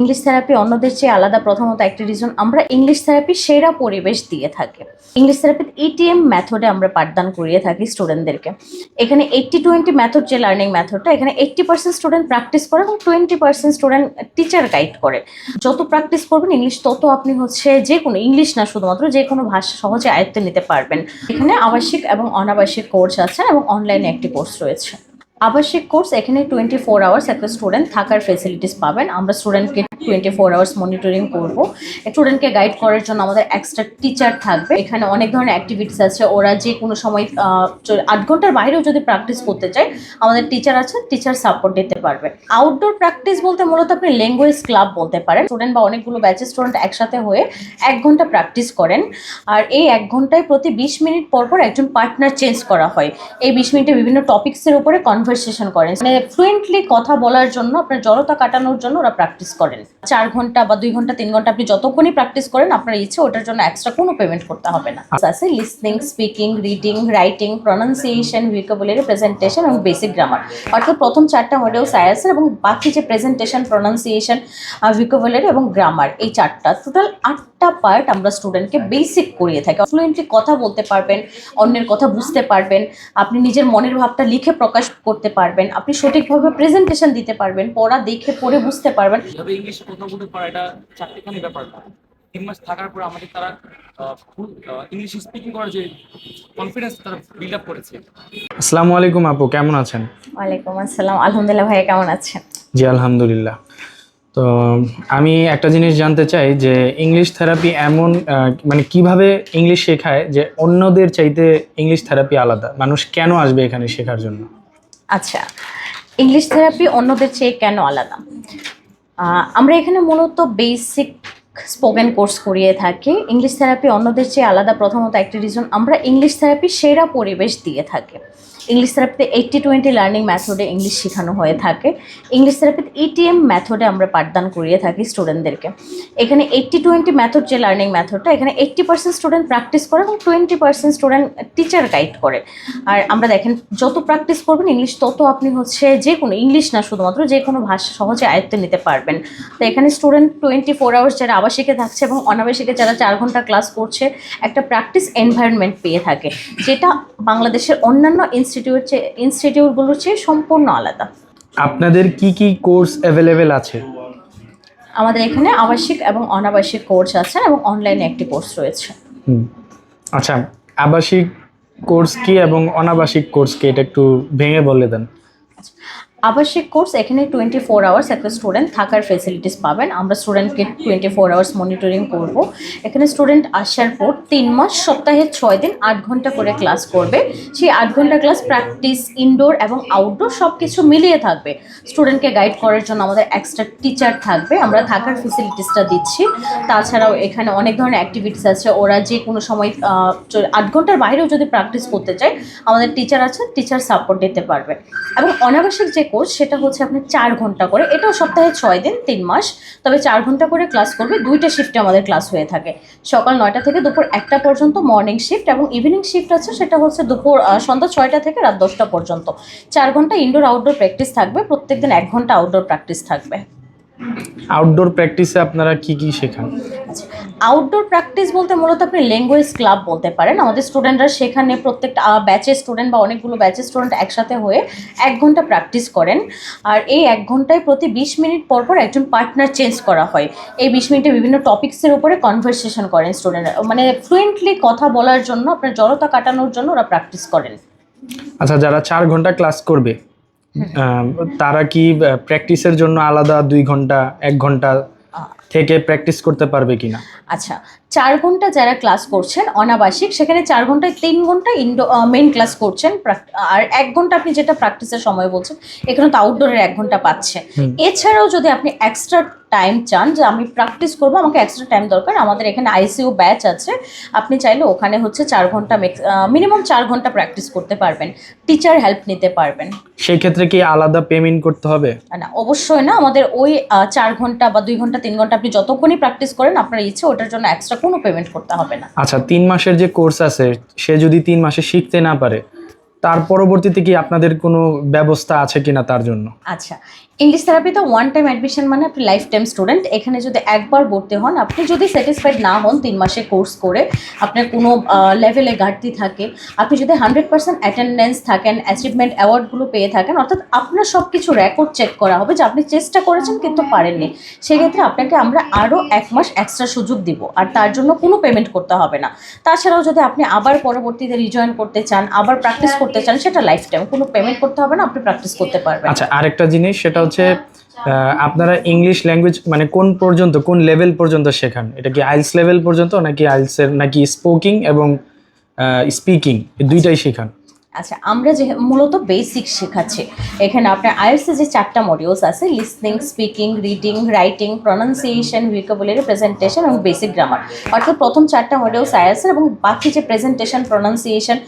English therapy অন্যদের চেয়ে আলাদা প্রথমত একটা রিজন আমরা ইংলিশ থেরাপি সেরা পরিবেশ দিয়ে থাকি। ইংলিশ থেরাপিতে ইটিএম মেথডে আমরা পাঠদান করিয়ে থাকি স্টুডেন্টদেরকে এখানে এইট্টি টোয়েন্টি মেথড যে লার্নিং মেথডটা এখানে এইট্টি পার্সেন্ট স্টুডেন্ট প্র্যাকটিস করে এবং twenty percent student teacher guide করে। যত প্র্যাকটিস করবেন ইংলিশ তত আপনি হচ্ছে যে কোনো ইংলিশ না শুধুমাত্র যে কোনো ভাষা সহজে আয়ত্তে নিতে পারবেন। এখানে আবাসিক এবং অনাবাসিক কোর্স আছে এবং অনলাইনে একটি কোর্স রয়েছে। আবাসিক কোর্স এখানে টোয়েন্টি ফোর আওয়ার্স একটা স্টুডেন্ট থাকার ফেসিলিটিস পাবেন। আমরা স্টুডেন্টকে টোয়েন্টি ফোর আওয়ার্স মনিটরিং করব স্টুডেন্টকে গাইড করার জন্য আমাদের এক্সট্রা টিচার থাকবে। এখানে অনেক ধরনের অ্যাক্টিভিটিস আছে। ওরা যে কোনো সময় আট ঘণ্টার বাইরেও যদি প্র্যাকটিস করতে চায়, আমাদের টিচার আছে টিচার সাপোর্ট দিতে পারবে। আউটডোর প্র্যাকটিস বলতে মূলত আপনি ল্যাঙ্গুয়েজ ক্লাব বলতে পারেন। স্টুডেন্ট বা অনেকগুলো ব্যাচের স্টুডেন্ট একসাথে হয়ে এক ঘণ্টা প্র্যাকটিস করেন। আর এই এক ঘন্টায় প্রতি বিশ মিনিট পর পর একজন পার্টনার চেঞ্জ করা হয়। এই বিশ মিনিটে বিভিন্ন টপিক্সের উপরে কনভারসেশন করেন। মানে ফ্লুয়েন্টলি কথা বলার জন্য, আপনার জড়তা কাটানোর জন্য ওরা প্র্যাকটিস করেন। চার ঘণ্টা বা দুই ঘণ্টা তিন ঘণ্টা আপনি যতক্ষণই প্র্যাকটিস করেন আপনার ইচ্ছে ওটার জন্য এক্সট্রা কোনো পেমেন্ট করতে হবে না। আছে listening speaking reading writing pronunciation vocabulary presentation এবং বেসিক গ্রামার অর্থাৎ প্রথম চারটা মডিউল সায়েন্সের এবং বাকি যে প্রেজেন্টেশন প্রনাউন্সিয়েশন ভিকাবুলারি এবং গ্রামার এই চারটা টোটাল আটটা পার্ট আমরা স্টুডেন্টকে বেসিক করিয়ে থাকি। ফ্লুয়েন্টলি কথা বলতে পারবেন অন্যের কথা বুঝতে পারবেন আপনি নিজের মনের ভাবটা লিখে প্রকাশ করতে পারবেন আপনি সঠিকভাবে প্রেজেন্টেশন দিতে পারবেন পড়া দেখে পড়ে বুঝতে পারবেন। ইংলিশে কথা বলতে পারা এটা চারটিখানি ব্যাপার। না তিন মাস থাকার পর আমাদের তারা ফুল ইংলিশ স্পিকিং করার যে কনফিডেন্স তারা বিল্ড আপ করেছে। আসসালামু আলাইকুম আপু কেমন আছেন? ওয়ালাইকুম আসসালাম। আলহামদুলিল্লাহ ভাইয়া কেমন আছেন? জি আলহামদুলিল্লাহ। তো আমি একটা জিনিস জানতে চাই যে ইংলিশ থেরাপি এমন মানে কীভাবে ইংলিশ শেখায় যে অন্যদের চাইতে ইংলিশ থেরাপি আলাদা? মানুষ কেন আসবে এখানে শেখার জন্য? আচ্ছা ইংলিশ থেরাপি অন্যদের চেয়ে কেন আলাদা? আমরা এখানে মূলত বেসিক স্পোকেন কোর্স করিয়ে থাকি। ইংলিশ থেরাপি অন্যদের চেয়ে আলাদা, প্রথমত একটি রিজন আমরা ইংলিশ থেরাপি সেরা পরিবেশ দিয়ে থাকি। ইংলিশ থেরাপিতে এইট্টি টোয়েন্টি লার্নিং মেথডে ইংলিশ শেখানো হয়ে থাকে। ইংলিশ থেরাপিতে ইটিএম মেথডে আমরা পাঠদান করিয়ে থাকি স্টুডেন্টদেরকে এখানে এইট্টি টোয়েন্টি মেথড যে লার্নিং মেথডটা এখানে এইট্টি পার্সেন্ট স্টুডেন্ট প্র্যাকটিস করে এবং twenty percent student teacher guide করে। আর আমরা দেখেন, যত প্র্যাকটিস করবেন ইংলিশ তত আপনি হচ্ছে যে কোনো ইংলিশ না শুধুমাত্র যে কোনো ভাষা সহজে আয়ত্তে নিতে পারবেন। তো এখানে স্টুডেন্ট টোয়েন্টি ফোর আওয়ার্স যারা আবাসিকে থাকছে এবং অনাবাসিকে যারা চার ঘণ্টা ক্লাস করছে, একটা প্র্যাকটিস এনভায়রনমেন্ট পেয়ে থাকে, যেটা বাংলাদেশের অন্যান্য ইনস্টিটিউট চেয়ে ইনস্টিটিউটগুলোর চেয়ে সম্পূর্ণ আলাদা। আপনাদের কি কি কোর্স অ্যাভেলেবেল আছে? আমাদের এখানে আবাসিক এবং অনাবাসিক কোর্স আছে এবং অনলাইনে একটি কোর্স রয়েছে। আচ্ছা আবাসিক কোর্স কি এবং অনাবাসিক কোর্স কি এটা একটু ভেঙে বলে দেন। আবাসিক কোর্স এখানে টোয়েন্টি ফোর আওয়ার্স একটা স্টুডেন্ট থাকার ফেসিলিটিস পাবেন। আমরা স্টুডেন্টকে টোয়েন্টি ফোর আওয়ার্স মনিটরিং করব। এখানে স্টুডেন্ট আসার পর তিন মাস, সপ্তাহে ছয় দিন, আট ঘণ্টা করে ক্লাস করবে। সেই আট ঘণ্টা ক্লাস প্র্যাকটিস ইনডোর এবং আউটডোর সব কিছু মিলিয়ে থাকবে। স্টুডেন্টকে গাইড করার জন্য আমাদের এক্সট্রা টিচার থাকবে। আমরা থাকার ফেসিলিটিসটা দিচ্ছি। তাছাড়াও এখানে অনেক ধরনের অ্যাক্টিভিটিস আছে। ওরা যে কোনো সময় আট ঘণ্টার বাইরেও যদি প্র্যাকটিস করতে চায়, আমাদের টিচার আছে টিচার সাপোর্ট দিতে পারবে। এবং অনাবাসিক যে কোর্স সেটা হচ্ছে আপনি চার ঘণ্টা করে। এটাও সপ্তাহে ছয় দিন তিন মাস। তবে চার ঘণ্টা করে ক্লাস করবে দুইটা শিফটে আমাদের ক্লাস হয়ে থাকে। সকাল নয়টা থেকে দুপুর একটা পর্যন্ত মর্নিং শিফট এবং ইভিনিং শিফট আছে সেটা হচ্ছে দুপুর সন্ধ্যা ছয়টা থেকে রাত দশটা পর্যন্ত। চার ঘণ্টা ইনডোর আউটডোর প্র্যাকটিস থাকবে প্রত্যেক দিন এক ঘণ্টা আউটডোর প্র্যাকটিস থাকবে। আউটডোর প্র্যাকটিসে আপনারা কি কি শেখান? আউটডোর প্র্যাকটিস বলতে মূলত আপনি ল্যাঙ্গুয়েজ ক্লাব বলতে পারেন। আমাদের স্টুডেন্টরা সেখানে প্রত্যেকটা ব্যাচের স্টুডেন্ট বা অনেকগুলো ব্যাচের স্টুডেন্ট একসাথে হয়ে এক ঘণ্টা প্র্যাকটিস করেন। আর এই এক ঘন্টায় প্রতি বিশ মিনিট পর পর একজন পার্টনার চেঞ্জ করা হয়। এই বিশ মিনিটে বিভিন্ন টপিক্সের উপরে কনভারসেশন করেন স্টুডেন্টরা মানে ফ্লুয়েন্টলি কথা বলার জন্য আপনার জড়তা কাটানোর জন্য ওরা প্র্যাকটিস করেন। আচ্ছা যারা চার ঘণ্টা ক্লাস করবে তারা কি প্র্যাকটিসের জন্য আলাদা দুই ঘণ্টা এক ঘণ্টা থেকে প্র্যাকটিস করতে পারবে কিনা? আচ্ছা চার ঘণ্টা যারা ক্লাস করছেন অনাবাসিক সেখানে চার ঘন্টায় তিন ঘণ্টা ইন্ডো মেন ক্লাস করছেন আর এক ঘণ্টা আপনি যেটা প্র্যাকটিসের সময় বলছেন এখানে তো আউটডোরের এক ঘণ্টা পাচ্ছে। এছাড়াও যদি আপনি এক্সট্রা টাইম চান যে আমি প্র্যাকটিস করব আমাকে এক্সট্রা টাইম দরকার আমাদের এখানে আইসিইউ ব্যাচ আছে আপনি চাইলে ওখানে হচ্ছে চার ঘণ্টা মিনিমাম চার ঘণ্টা প্র্যাকটিস করতে পারবেন টিচার হেল্প নিতে পারবেন। সেই ক্ষেত্রে কি আলাদা পেমেন্ট করতে হবে? না অবশ্যই না আমাদের ওই চার ঘণ্টা বা দুই ঘণ্টা তিন ঘণ্টা আপনি যতক্ষণই প্র্যাকটিস করেন আপনার ইচ্ছে ওটার জন্য এক্সট্রা কোনো পেমেন্ট করতে হবে না। আচ্ছা তিন মাসের যে কোর্স আছে সে যদি তিন মাসে শিখতে না পারে তার পরবর্তীতে কি আপনাদের কোনো ব্যবস্থা আছে কিনা তার জন্য? আচ্ছা ইংলিশ থেরাপিতে ওয়ান টাইম অ্যাডমিশন মানে আপনি লাইফ টাইম স্টুডেন্ট এখানে যদি একবার ভর্তি হন আপনি যদি স্যাটিসফাইড না হন তিন মাসে কোর্স করে আপনার কোনো লেভেলে ঘাটতি থাকে আপনি যদি হান্ড্রেড পার্সেন্ট অ্যাটেন্ডেন্স থাকেন অ্যাচিভমেন্ট অ্যাওয়ার্ডগুলো পেয়ে থাকেন অর্থাৎ আপনার সব কিছু রেকর্ড চেক করা হবে যে আপনি চেষ্টা করেছেন কিন্তু পারেননি। সেক্ষেত্রে আপনাকে আমরা আরও এক মাস এক্সট্রা সুযোগ দিব আর তার জন্য কোনো পেমেন্ট করতে হবে না। তাছাড়াও যদি আপনি আবার পরবর্তীতে রিজয়েন করতে চান আবার প্র্যাকটিস করতে চান সেটা লাইফ টাইম কোনো পেমেন্ট করতে হবে না আপনি প্র্যাকটিস করতে পারবেন। আচ্ছা আরেকটা জিনিস সেটা হচ্ছে আপনারা ইংলিশ ল্যাঙ্গুয়েজ মানে কোন পর্যন্ত, কোন লেভেল পর্যন্ত শেখান? এটা কি আইলস লেভেল পর্যন্ত নাকি আইলসের নাকি স্পোকিং এবং স্পিকিং দুইটাই শেখান। আচ্ছা আমরা যে মূলত বেসিক শেখাচ্ছি, এখানে আপনার আইএলসে যে চারটা মডিউলস আছে listening speaking reading writing pronunciation vocabulary presentation এবং বেসিক গ্রামার অর্থাৎ প্রথম চারটা মডিউলস আইএলসের এবং বাকি যে প্রেজেন্টেশন প্রনাউন্সিয়েশন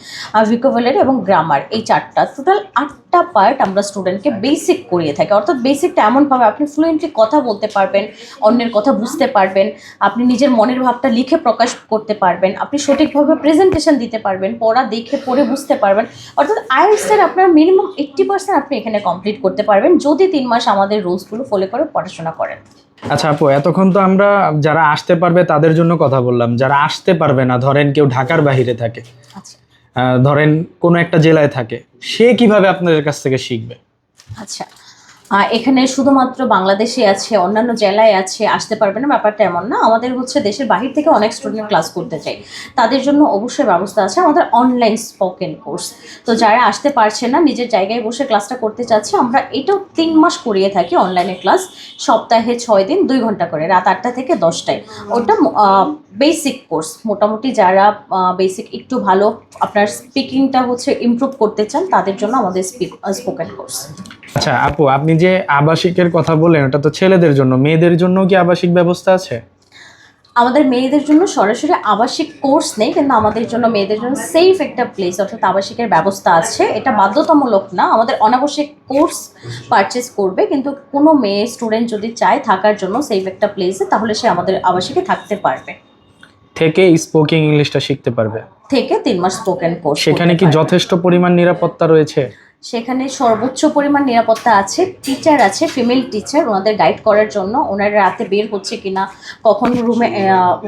ভিকাবুলারি এবং গ্রামার এই চারটা টোটাল আটটা পার্ট আমরা স্টুডেন্টকে বেসিক করিয়ে থাকি। অর্থাৎ বেসিকটা এমনভাবে আপনি ফ্লুয়েন্টলি কথা বলতে পারবেন, অন্যের কথা বুঝতে পারবেন, আপনি নিজের মনের ভাবটা লিখে প্রকাশ করতে পারবেন, আপনি সঠিকভাবে প্রেজেন্টেশন দিতে পারবেন, পড়া, দেখে, পড়ে বুঝতে পারবেন অর্থাৎ আইএলসের আপনার মিনিমাম এইট্টি পার্সেন্ট আপনি এখানে কমপ্লিট করতে পারবেন যদি তিন মাস আমাদের রুলসগুলো ফলো করে পড়াশোনা করেন। আচ্ছা আপু এতক্ষণ তো আমরা যারা আসতে পারবে তাদের জন্য কথা বললাম। যারা আসতে পারবে না ধরেন কেউ ঢাকার বাহিরে থাকে আচ্ছা। ধরেন কোনো একটা জেলায় থাকে সে কীভাবে আপনাদের কাছ থেকে শিখবে? আচ্ছা। এখানে শুধুমাত্র বাংলাদেশে আছে, অন্যান্য জেলায় আছে, আসতে পারবে না, ব্যাপারটা এমন না। আমাদের হচ্ছে দেশের বাহির থেকে অনেক স্টুডেন্ট ক্লাস করতে চাই তাদের জন্য অবশ্যই ব্যবস্থা আছে, আমাদের অনলাইন স্পোকেন কোর্স তো যারা আসতে পারছে না, নিজের জায়গায় বসে ক্লাসটা করতে চাচ্ছে, আমরা এটাও তিন মাস করিয়ে থাকি অনলাইনে ক্লাস সপ্তাহে ছয় দিন, দুই ঘণ্টা করে, রাত আটটা থেকে দশটায়। ওটা বেসিক কোর্স মোটামুটি যারা বেসিক একটু ভালো, আপনার স্পিকিংটা হচ্ছে ইমপ্রুভ করতে চান, তাদের জন্য আমাদের স্পোকেন কোর্স আচ্ছা আপু আপনি যে আবাসিকের কথা বলেন ওটা তো ছেলেদের জন্য। মেয়েদের জন্য কি আবাসিক ব্যবস্থা আছে? আমাদের মেয়েদের জন্য সরাসরি আবাসিক কোর্স নেই কিন্তু আমাদের জন্য মেয়েদের জন্য সেফ একটা প্লেস অর্থাৎ আবাসিকের ব্যবস্থা আছে। এটা বাধ্যতামূলক না আমাদের অনাবশ্যক কোর্স পারচেস করবে কিন্তু কোনো মেয়ে স্টুডেন্ট যদি চায় থাকার জন্য সেফ একটা প্লেসে তাহলে সে আমাদের আবাসিকে থাকতে পারবে। থেকে স্পোকিং ইংলিশটা শিখতে পারবে? থেকে তিন মাস স্পোকেন কোর্স সেখানে কি যথেষ্ট পরিমাণ নিরাপত্তা রয়েছে? সেখানে সর্বোচ্চ পরিমাণ নিরাপত্তা আছে টিচার আছে ফিমেল টিচার ওনাদের গাইড করার জন্য। ওনারা রাতে বের হচ্ছে কিনা কখন রুমে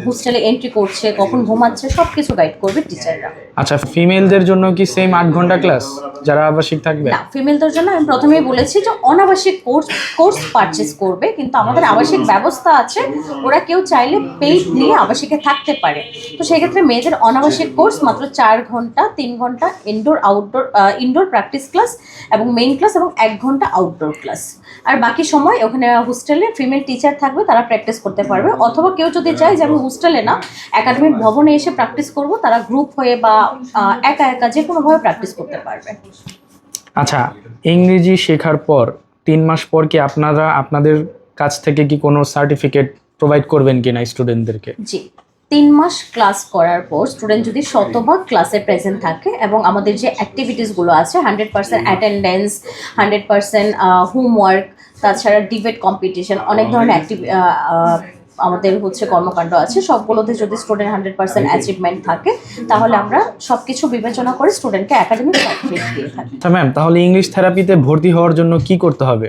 হোস্টেলে এন্ট্রি করছে কখন ঘুমাচ্ছে সব কিছু গাইড করবে টিচাররা আচ্ছা ফিমেলদের জন্য কি সেম আট ঘণ্টা ক্লাস যারা আবাসিক থাকবে? না ফিমেলদের জন্য আমি প্রথমেই বলেছি যে অনাবাসিক কোর্স কোর্স পারচেস করবে কিন্তু আমাদের আবাসিক ব্যবস্থা আছে। ওরা কেউ চাইলে পেইড নিয়ে আবাসিকে থাকতে পারে। তো সেক্ষেত্রে মেয়েদের অনাবাসিক কোর্স মাত্র চার ঘণ্টা তিন ঘণ্টা indoor outdoor indoor practice class এবং মেইন ক্লাস এবং এক ঘণ্টা আউটডোর ক্লাস আর বাকি সময় ওখানে হোস্টেলে ফিমেল টিচার থাকবে তারা প্র্যাকটিস করতে পারবে। অথবা কেউ যদি চায় যে আমি হোস্টেলে না একাডেমিক ভবনে এসে প্র্যাকটিস করব তারা গ্রুপ হয়ে বা একা একা যে কোনোভাবে প্র্যাকটিস করতে পারবে। আচ্ছা ইংরেজি শেখার পর তিন মাস পর কি আপনারা আপনাদের কাছ থেকে কি কোনো সার্টিফিকেট প্রোভাইড করবেন কিনা স্টুডেন্টদেরকে জি। তিন মাস ক্লাস করার পর স্টুডেন্ট যদি শতভাগ ক্লাসে প্রেজেন্ট থাকে এবং আমাদের যে অ্যাক্টিভিটিসগুলো আছে hundred percent attendance hundred percent homework তাছাড়া ডিবেট কম্পিটিশন অনেক ধরনের অ্যাক্টিভ আমাদের হচ্ছে কর্মকাণ্ড আছে। সবগুলোতে যদি স্টুডেন্ট হান্ড্রেড পার্সেন্ট অ্যাচিভমেন্ট থাকে তাহলে আমরা সব কিছু বিবেচনা করে স্টুডেন্টকে একাডেমিক সার্টিফিকেট দিয়ে থাকি। ম্যাম তাহলে ইংলিশ থেরাপিতে ভর্তি হওয়ার জন্য কি করতে হবে?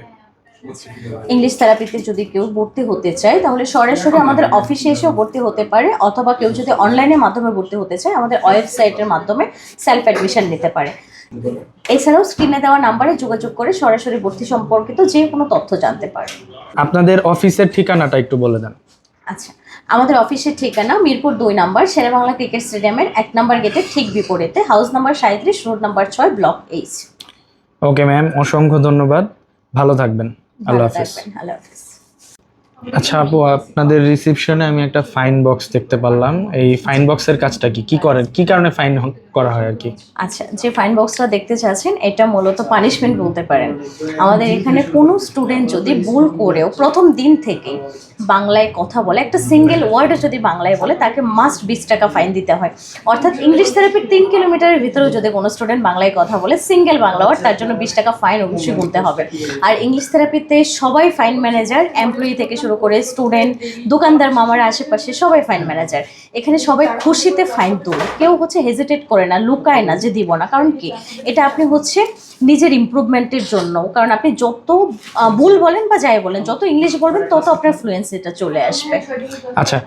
ইংলিশ থেরাপিতে যদি কেউ ভর্তি হতে চায় তাহলে সরাসরি আমাদের অফিসে এসেও ভর্তি হতে পারে অথবা কেউ যদি অনলাইনের মাধ্যমে ভর্তি হতে চায় আমাদের ওয়েবসাইটের মাধ্যমে সেলফ অ্যাডমিশন নিতে পারে। এছাড়াও স্ক্রিনে দেওয়া নাম্বারে যোগাযোগ করে সরাসরি ভর্তি সম্পর্কিত যে কোনো তথ্য জানতে পারে। আপনাদের অফিসের ঠিকানাটা একটু বলে দেন। আচ্ছা আমাদের অফিসের ঠিকানা মিরপুর দুই নম্বর শেরেবাংলা ক্রিকেট স্টেডিয়ামের এক নম্বর গেটের ঠিক বিপরীতে হাউস নাম্বার সাঁত্রিশ রোড নাম্বার ছয় ব্লক এইচ ওকে ম্যাম অসংখ্য ধন্যবাদ। ভালো থাকবেন। আল্লাহ হাফিজ। আল্লাহ হাফিজ। আচ্ছা আপু আপনাদের রিসেপশনে আমি একটা ফাইন বক্স দেখতে পারলাম। এই ফাইন বক্সের কাজটা কি? কি করেন? কি কারণে ফাইন করা হয় আর কি। আচ্ছা যে ফাইন বক্সটা দেখতে চাচ্ছেন, এটা মূলত পানিশমেন্ট বলতে পারেন। আমাদের এখানে কোনো স্টুডেন্ট যদি ভুল করেও প্রথম দিন থেকে বাংলায় কথা বলে, একটা সিঙ্গেল ওয়ার্ডে যদি বাংলায় বলে, তাকে মাস্ট বিশ টাকা ফাইন দিতে হয়। অর্থাৎ ইংলিশ থেরাপির তিন কিলোমিটারের ভিতরেও যদি কোনো স্টুডেন্ট বাংলায় কথা বলে সিঙ্গেল বাংলা ওয়ার্ড তার জন্য বিশ টাকা ফাইন অবশ্যই গুনতে হবে। আর ইংলিশ থেরাপিতে সবাই ফাইন ম্যানেজার এমপ্লয়ি থেকে শুরু করে স্টুডেন্ট দোকানদার, মামারা আশেপাশে সবাই ফাইন ম্যানেজার এখানে সবাই খুশিতে ফাইন তোলে কেউ হচ্ছে হেজিটেট করে না লুকায় না যে দিব না। কারণ কি? এটা আপনি হচ্ছে নিজের ইমপ্রুভমেন্টের জন্য। কারণ আপনি যত ভুল বলেন বা যাই বলেন যত ইংলিশ বলবেন তত আপনার ফ্লুয়েন্সিটা চলে আসবে। আচ্ছা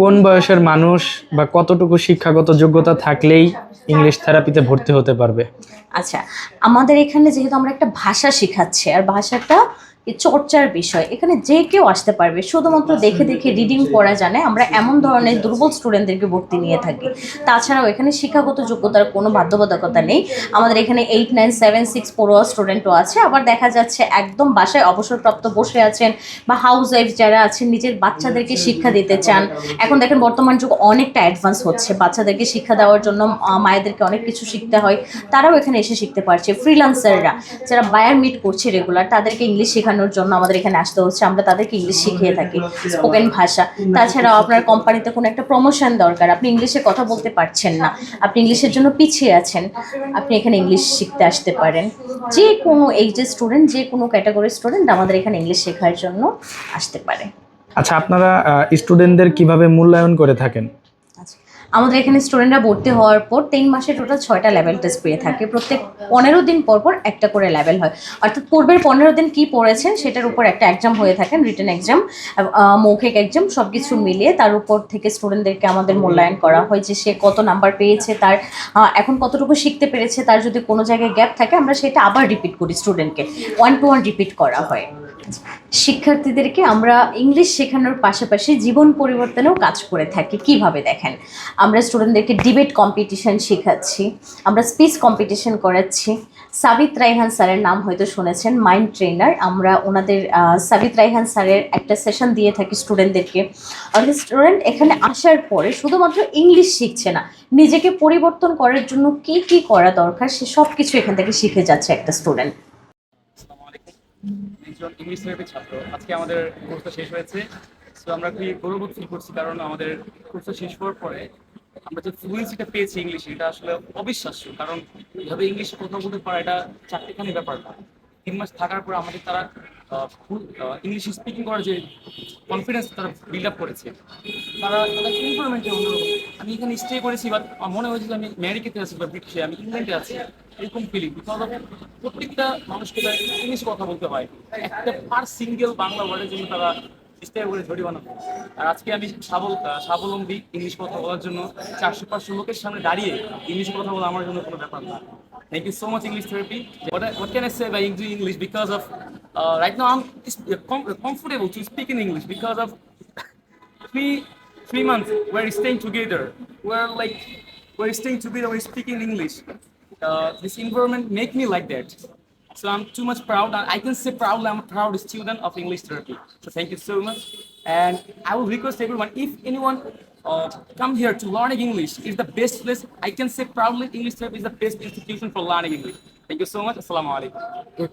কোন বয়সের মানুষ বা কতটুকু শিক্ষাগত যোগ্যতা থাকলেই ইংলিশ থেরাপিতে ভর্তি হতে পারবে? আচ্ছা আমাদের এখানে যেহেতু আমরা একটা ভাষা শেখাচ্ছি আর ভাষাটা চর্চার বিষয়। এখানে যে কেউ আসতে পারবে শুধুমাত্র দেখে দেখে রিডিং পড়া জানে আমরা এমন ধরনের দুর্বল স্টুডেন্টদেরকে ভর্তি নিয়ে থাকি। তাছাড়াও এখানে শিক্ষাগত যোগ্যতার কোনো বাধ্যবাধকতা নেই। আমাদের এখানে এইট নাইন সেভেন সিক্স পড়ুয়া স্টুডেন্টও আছে। আবার দেখা যাচ্ছে একদম বাসায় অবসরপ্রাপ্ত বসে আছেন বা হাউস ওয়াইফ যারা আছেন নিজের বাচ্চাদেরকে শিক্ষা দিতে চান। এখন দেখেন বর্তমান যুগ অনেকটা অ্যাডভান্স হচ্ছে। বাচ্চাদেরকে শিক্ষা দেওয়ার জন্য মায়েদেরকে অনেক কিছু শিখতে হয়। তারাও এখানে এসে শিখতে পারছে। ফ্রিলান্সাররা যারা বায়ার মিট করছে রেগুলার তাদেরকে ইংলিশ শেখানোর জন্য আমাদের এখানে আসতে হচ্ছে। আমরা তাদেরকে ইংলিশ শিখিয়ে থাকি স্পোকেন ভাষা। তাছাড়াও আপনার কোম্পানিতে কোনো একটা প্রমোশন দরকার, আপনি ইংলিশে কথা বলতে পারছেন না, আপনি ইংলিশের জন্য পিছিয়ে আছেন, আপনি এখানে ইংলিশ শিখতে আসতে পারেন। যে কোনো এইজের স্টুডেন্ট যে কোনো ক্যাটাগরির স্টুডেন্ট আমাদের এখানে ইংলিশ শেখার জন্য আসতে পারে। আচ্ছা আপনারা স্টুডেন্টদের কীভাবে মূল্যায়ন করে থাকেন? আমাদের এখানে স্টুডেন্টরা ভর্তি হওয়ার পর তিন মাসে টোটাল ছয়টা লেভেল টেস্ট পেয়ে থাকে। প্রত্যেক পনেরো দিন পর পর একটা করে লেভেল হয়। অর্থাৎ পূর্বের পনেরো দিন কি পড়েছেন সেটার উপর একটা এক্সাম হয়ে থাকেন রিটার্ন এক্সাম মৌখিক এক্সাম সব কিছু মিলিয়ে তার উপর থেকে স্টুডেন্টদেরকে আমাদের মূল্যায়ন করা হয় যে সে কত নাম্বার পেয়েছে, তার এখন কতটুকু শিখতে পেরেছে, তার যদি কোনো জায়গায় গ্যাপ থাকে আমরা সেটা আবার রিপিট করি স্টুডেন্টকে ওয়ান টু ওয়ান রিপিট করা হয়। শিক্ষার্থীদেরকে আমরা ইংলিশ শেখানোর পাশাপাশি জীবন পরিবর্তনেও কাজ করে থাকি। কীভাবে দেখেন? আমরা স্টুডেন্টদেরকে ডিবেট কম্পিটিশন শেখাচ্ছি, আমরা স্পিচ কম্পিটিশন করাচ্ছি। সাবিত রাইহান স্যারের নাম হয়তো শুনেছেন মাইন্ড ট্রেনার আমরা ওনাদের সাবিত রাইহান স্যারের একটা সেশন দিয়ে থাকি স্টুডেন্টদেরকে অর্থাৎ স্টুডেন্ট এখানে আসার পরে শুধুমাত্র ইংলিশ শিখছে না, নিজেকে পরিবর্তন করার জন্য কি কি করা দরকার, সে সব কিছু এখান থেকে শিখে যাচ্ছে একটা স্টুডেন্ট ইংলিশ ছাত্র। আজকে আমাদের কোর্সটা শেষ হয়েছে। সো আমরা খুবই গৌরবোধ ফিল করছি, কারণ আমাদের কোর্সটা শেষ হওয়ার পরে আমরা যে ফ্লুয়েন্সিটা পেয়েছি ইংলিশে এটা আসলে অবিশ্বাস্য। কারণ এভাবে ইংলিশে কথা বলতে পারা এটা চারটেখানি ব্যাপার না। তিন মাস থাকার পর আমাদের তারা ইংলিশ স্পিকিং করার যে কনফিডেন্স তারা বিল্ড আপ করেছে, তারা তাদের অন্যরকম। আমি এখানে স্টে করেছি বাট আমার মনে হয়েছে যে আমি আমেরিকাতে আছি বা ব্রিটিশে আমি ইংল্যান্ডে আছি, এরকম ফিলিং বিকজ অফ প্রত্যেকটা মানুষকে তারা ইংলিশ কথা বলতে হয়। একটা পার সিঙ্গেল বাংলা ওয়ার্ডের জন্য তারা চেষ্টা করে জরিমানা করে আর আজকে আমি স্বাবল স্বাবলম্বী ইংলিশ কথা বলার জন্য চারশো পাঁচশো লোকের সামনে দাঁড়িয়ে ইংলিশ কথা বলা আমার জন্য কোনো ব্যাপার না Thank you so much, English therapy. What, I, what can I say by English? Because of uh, right now, I'm uh, comfortable to speak in English because of three three months we're staying together. We're like we're staying together. We're speaking English. Uh, this environment make me like that. So I'm too much proud. I can say proudly I'm a proud student of English therapy. So thank you so much. And I will request everyone if anyone uh, come here to learning English is the best place. I can say proudly English therapy is the best institution for learning English. Thank you so much. Assalamu alaikum.